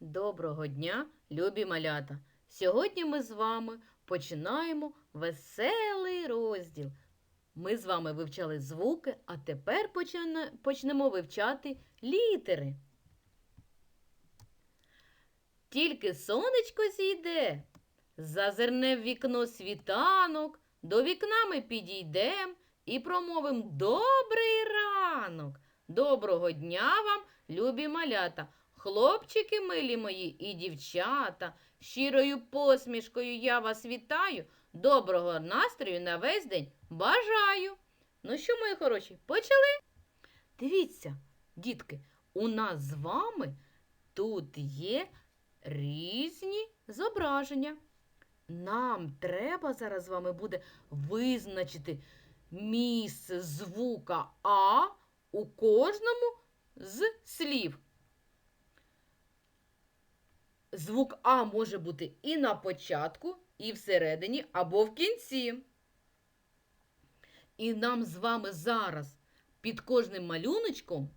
Доброго дня, любі малята! Сьогодні ми з вами починаємо веселий розділ. Ми з вами вивчали звуки, а тепер почнемо вивчати літери. Тільки сонечко зійде, зазирне в вікно світанок, до вікна ми підійдем і промовим добрий ранок. Доброго дня вам, любі малята! Хлопчики милі мої і дівчата, щирою посмішкою я вас вітаю. Доброго настрою на весь день бажаю. Ну що, мої хороші, почали? Дивіться, дітки, у нас з вами тут є різні зображення. Нам треба зараз з вами буде визначити місце звука А у кожному з слів. Звук А може бути і на початку, і всередині, або в кінці. І нам з вами зараз під кожним малюночком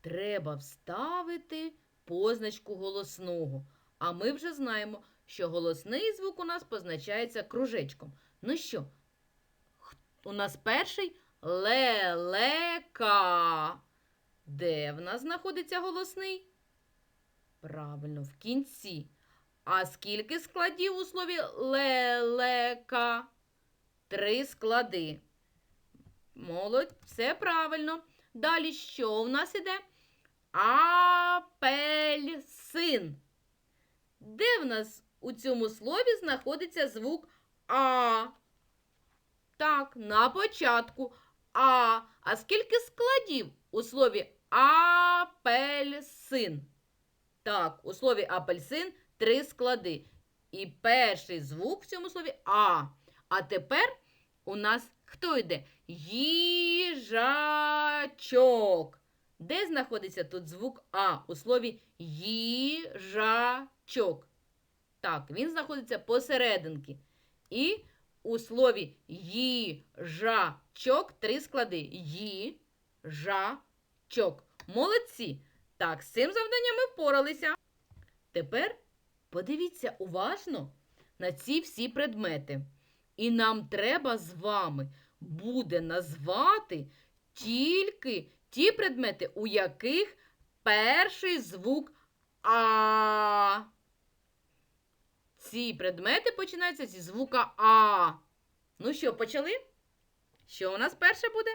треба вставити позначку голосного. А ми вже знаємо, що голосний звук у нас позначається кружечком. Ну що, у нас перший лелека. Де в нас знаходиться голосний? Правильно, в кінці. А скільки складів у слові лелека? Три склади. Молодь, все правильно. Далі що у нас іде? Апельсин. Де в нас у цьому слові знаходиться звук А? Так, на початку. А. А скільки складів у слові апельсин? Так, у слові апельсин три склади. І перший звук в цьому слові А. А тепер у нас хто йде? Їжачок. Де знаходиться тут звук А у слові їжачок? Так, він знаходиться посерединки. І у слові їжачок три склади. Їжачок. Молодці. Так, з цим завданням ми впоралися. Тепер подивіться уважно на ці всі предмети. І нам треба з вами буде назвати тільки ті предмети, у яких перший звук А. Ці предмети починаються зі звука А. Ну що, почали? Що у нас перше буде?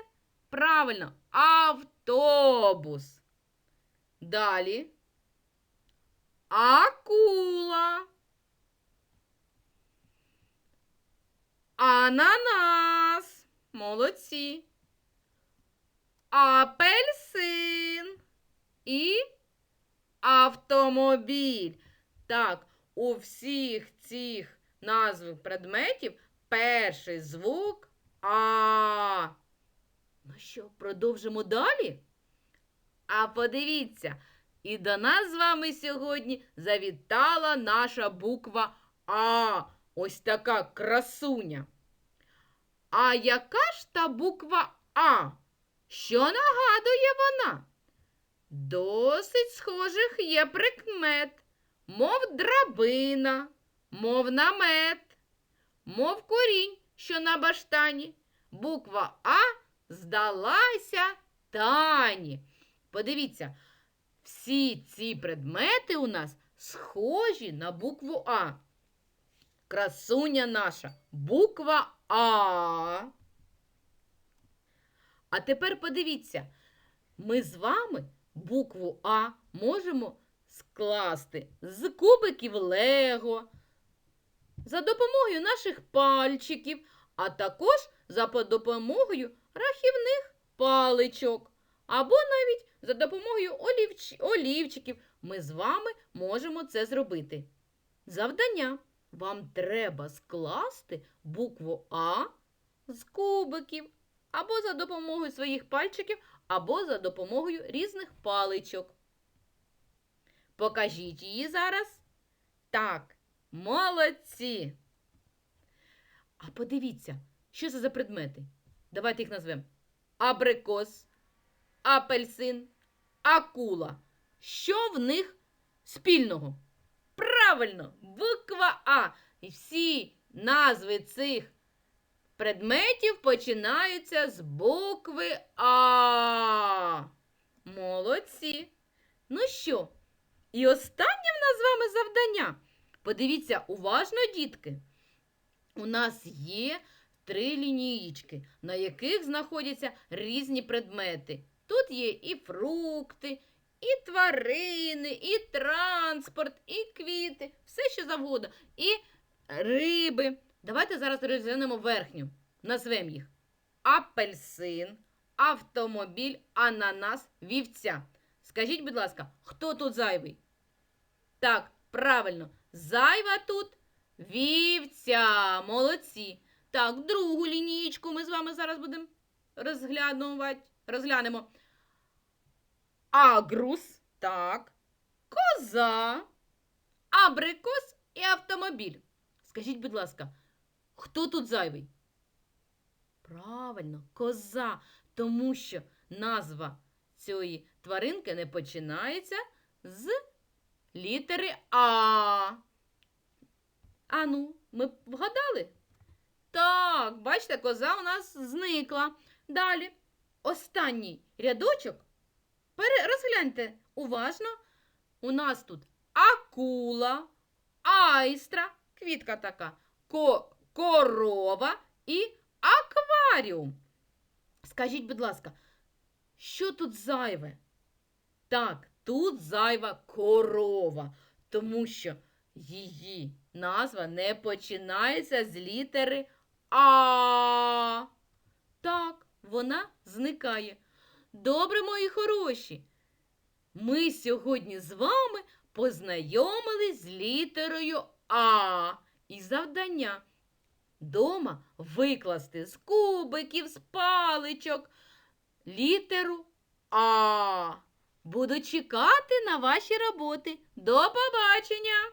Правильно, автобус. Далі. Акула. Ананас. Молодці. Апельсин. І автомобіль. Так, у всіх цих назв предметів перший звук А. Ну що, продовжимо далі? А подивіться, і до нас з вами сьогодні завітала наша буква А. Ось така красуня. А яка ж та буква А? Що нагадує вона? Досить схожих є прикмет, мов драбина, мов намет, мов корінь, що на баштані. Буква А здалася Тані. Подивіться, всі ці предмети у нас схожі на букву А. Красуня наша, буква А. А тепер подивіться, ми з вами букву А можемо скласти з кубиків Лего, за допомогою наших пальчиків, а також за допомогою рахівних паличок, або навіть за допомогою олівч- олівчиків. Ми з вами можемо це зробити. Завдання. Вам треба скласти букву А з кубиків, або за допомогою своїх пальчиків, або за допомогою різних паличок. Покажіть її зараз. Так, молодці. А подивіться, що це за предмети? Давайте їх назвемо. Абрикос, апельсин, акула. Що в них спільного? Правильно, буква А. І всі назви цих предметів починаються з букви А. Молодці. Ну що? І останнє в нас з вами завдання. Подивіться уважно, дітки. У нас є три лінієчки, на яких знаходяться різні предмети. Тут є і фрукти, і тварини, і транспорт, і квіти, все що завгодно, і риби. Давайте зараз розглянемо верхню. Назвемо їх: апельсин, автомобіль, ананас, вівця. Скажіть, будь ласка, хто тут зайвий? Так, правильно, зайва тут вівця. Молодці. Так, другу лінієчку ми з вами зараз будемо розглянувати. Розглянемо. Агрус, так, коза, абрикос і автомобіль. Скажіть, будь ласка, хто тут зайвий? Правильно, коза, тому що назва цієї тваринки не починається з літери А. Ану, ми вгадали? Так, бачите, коза у нас зникла. Далі, останній рядочок. Розгляньте уважно. У нас тут акула, айстра, квітка така, ко... корова і акваріум. Скажіть, будь ласка, що тут зайве? Так, тут зайва корова, тому що її назва не починається з літери А. Так, вона зникає. Добре, мої хороші. Ми сьогодні з вами познайомились з літерою А і завдання. Дома викласти з кубиків, з паличок літеру А. Буду чекати на ваші роботи. До побачення!